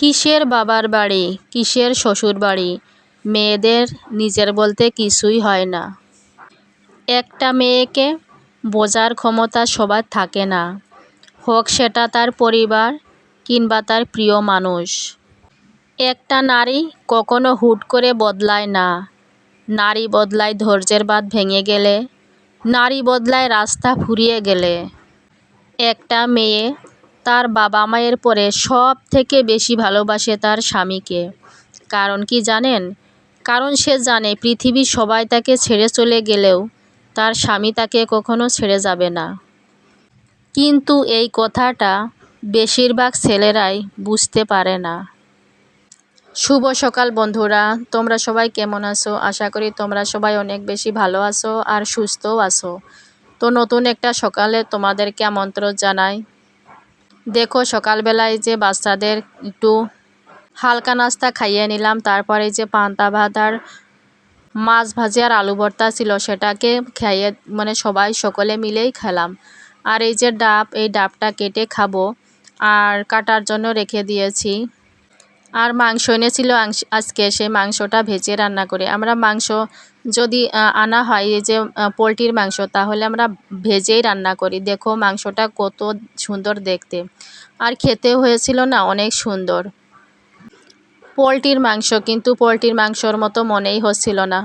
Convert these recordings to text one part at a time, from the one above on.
কিসের বাবার বাড়ি, কিসের শ্বশুর বাড়ি? মেয়েদের নিজের বলতে কিছুই হয় না। একটা মেয়েকে বোঝার ক্ষমতা সবার থাকে না। হোক সেটা তার পরিবার কিংবা তার প্রিয় মানুষ। একটা নারী কখনো হুট করে বদলায় না। নারী বদলায় ধৈর্যের বাদ ভেঙে গেলে, নারী বদলায় রাস্তা ফুরিয়ে গেলে। একটা মেয়ে তার বাবা মায়ের পরে সব থেকে বেশি ভালোবাসে তার স্বামীকে। কারণ কি জানেন? কারণ সে জানে পৃথিবীর সবাই তাকে ছেড়ে চলে গেলেও তার স্বামী তাকে কখনো ছেড়ে যাবে না। কিন্তু এই কথাটা বেশিরভাগ ছেলেরাই বুঝতে পারে না। শুভ সকাল বন্ধুরা, তোমরা সবাই কেমন আছো? আশা করি তোমরা সবাই অনেক বেশি ভালো আছো আর সুস্থও আছো। তো নতুন একটা সকালে তোমাদেরকে আমন্ত্রণ জানাই দেখো, সকালবেলায় যে বাচ্চাদের একটু হালকা নাস্তা খাইয়ে নিলাম, তারপরে যে পান্তা ভাত আর মাছ ভাজি আর আলু ভর্তা ছিল, সেটাকে খাইয়ে মানে সবাই সকলে মিলেই খেলাম। আর এই যে ডাব, এই ডাবটা কেটে খাব আর কাটার জন্য রেখে দিয়েছি। আর মাংস এনেছিল আজকে সেই মাংসটা ভেজে রান্না করে। আমরা মাংস যদি আনা হয় এই যে পোলট্রির মাংস, তাহলে আমরা ভেজেই রান্না করি। দেখো মাংসটা কত সুন্দর দেখতে। আর খেতে হয়েছিল না অনেক সুন্দর। পোলট্রির মাংস, কিন্তু পোলট্রির মাংসর মতো মনেই হচ্ছিল না।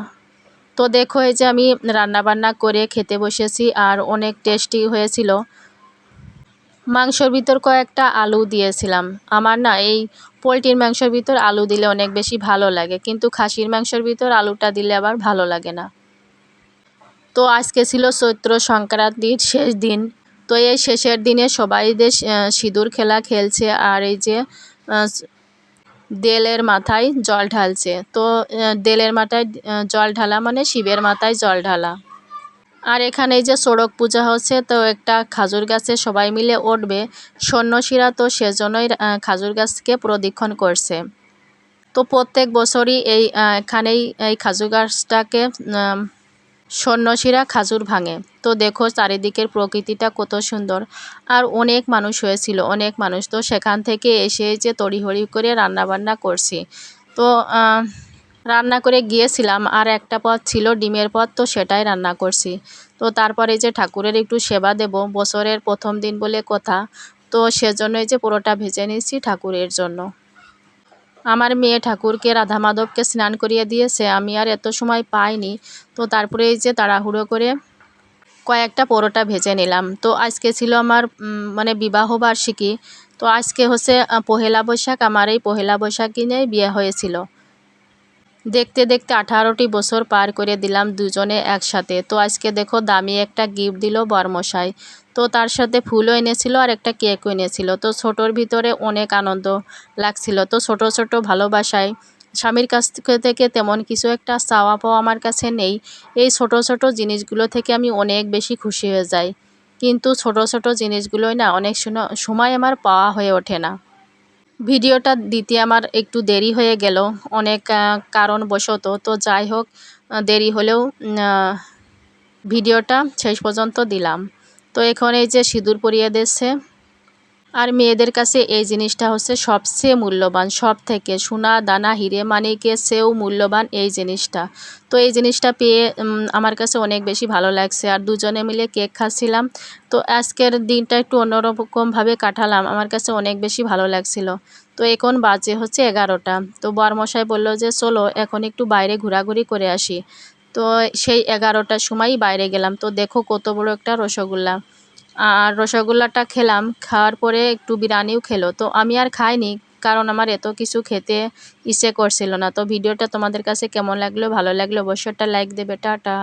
তো দেখো এই যে আমি রান্নাবান্না করে খেতে বসেছি, আর অনেক টেস্টি হয়েছিল। মাংসর ভিতর কয়েকটা আলু দিয়েছিলাম। আমার না এই পোলট্রির মাংসর ভিতর আলু দিলে অনেক বেশি ভালো লাগে, কিন্তু খাসির মাংসর ভিতর আলুটা দিলে আবার ভালো লাগে না। তো আজকে ছিল চৈত্র সংক্রান্তির শেষ দিন। তো এই শেষের দিনে সবাই যে সিঁদুর খেলা খেলছে আর এই যে দেলের মাথায় জল ঢালছে। তো দেলের মাথায় জল ঢালা মানে শিবের মাথায় জল ঢালা। আর এখানে যে সড়ক পূজা হচ্ছে, তো একটা খাজুর গাছে সবাই মিলে উঠবে। সন্ন্যাসীরা তো সেজন্যই খাজুর গাছকে প্রদীক্ষণ করছে। তো প্রত্যেক বছরই এই এখানেই এই খাজুর গাছটাকে সন্ন্যাসীরা খাজুর ভাঙে। তো দেখো চারিদিকের প্রকৃতিটা কত সুন্দর। আর অনেক মানুষ হয়েছিল, অনেক মানুষ। তো সেখান থেকে এসে যে তড়িহড়ি করে রান্নাবান্না করছি। তো রান্না করে গিয়েছিলাম আর একটা পথ ছিল ডিমের পথ তো সেটাই রান্না করছি। তো তারপরে যে ঠাকুরের একটু সেবা দেব, বছরের প্রথম দিন বলে কথা, তো সেজন্যই যে পুরোটা ভেজে নিয়েছি ঠাকুরের জন্য। আমার মেয়ে ঠাকুরকে রাধা মাধবকে স্নান করিয়ে দিয়েছে, আমি আর এত সময় পাইনি, তো তারপরে এই যে তাড়াহুড়ো করে কয়েকটা পরোটা ভেজে নিলাম। তো আজকে ছিল আমার মানে বিবাহ বার্ষিকী, তো আজকে হচ্ছে পহেলা বৈশাখ, আমার এই পহেলা বৈশাখ কিনেই বিয়ে হয়েছিল। দেখতে দেখতে আঠারোটি বছর পার করে দিলাম দুজনে একসাথে। তো আজকে দেখো দামি একটা গিফট দিল বরমশাই। তো তার সাথে ফুলও এনেছিল আর একটা কেকও এনেছিল। তো ছোটোর ভিতরে অনেক আনন্দ লাগছিল। তো ছোট ছোট ভালোবাসায় স্বামীর কাছ থেকে তেমন কিছু একটা চাওয়া পাওয়া আমার কাছে নেই। এই ছোট ছোট জিনিসগুলো থেকে আমি অনেক বেশি খুশি হয়ে যাই। কিন্তু ছোট ছোট জিনিসগুলোই না অনেক সময় আমার পাওয়া হয়ে ওঠে না। ভিডিওটা দিতে আমার একটু দেরি হয়ে গেল, অনেক কারণবশত। তো যাই হোক দেরি হলেও ভিডিওটা শেষ পর্যন্ত দিলাম। তো এখন এই যে সিঁদুর পরিয়ে দিচ্ছে আর মেয়েদের কাছে এই জিনিসটা হচ্ছে সবচেয়ে মূল্যবান সব থেকে সোনা, দানা, হিরে মানিকে চেয়েও মূল্যবান এই জিনিসটা। তো এই জিনিসটা পেয়ে আমার কাছে অনেক বেশি ভালো লাগছে। আর দুজনে মিলে কেক খাচ্ছিলাম। তো আজকের দিনটা একটু অন্যরকমভাবে কাটালাম। আমার কাছে অনেক বেশি ভালো লাগছিল। তো এখন বাজে হচ্ছে এগারোটা। তো বরমশাই বলল যে, চলো, এখন একটু বাইরে ঘোরাঘুরি করে আসি। তো সেই এগারোটার সময়ই বাইরে গেলাম। তো দেখো কত বড় একটা রসগোল্লা। আর রসগোল্লাটা খেলাম, খাওয়ার পরে একটু বিরিয়ানিও খেলো। তো আমি আর খাইনি, কারণ আমার এত কিছু খেতে ইচ্ছে করছিল না। তো ভিডিওটা তোমাদের কাছে কেমন লাগল, ভালো লাগল, অবশ্যই একটা লাইক দেবে। টাটা।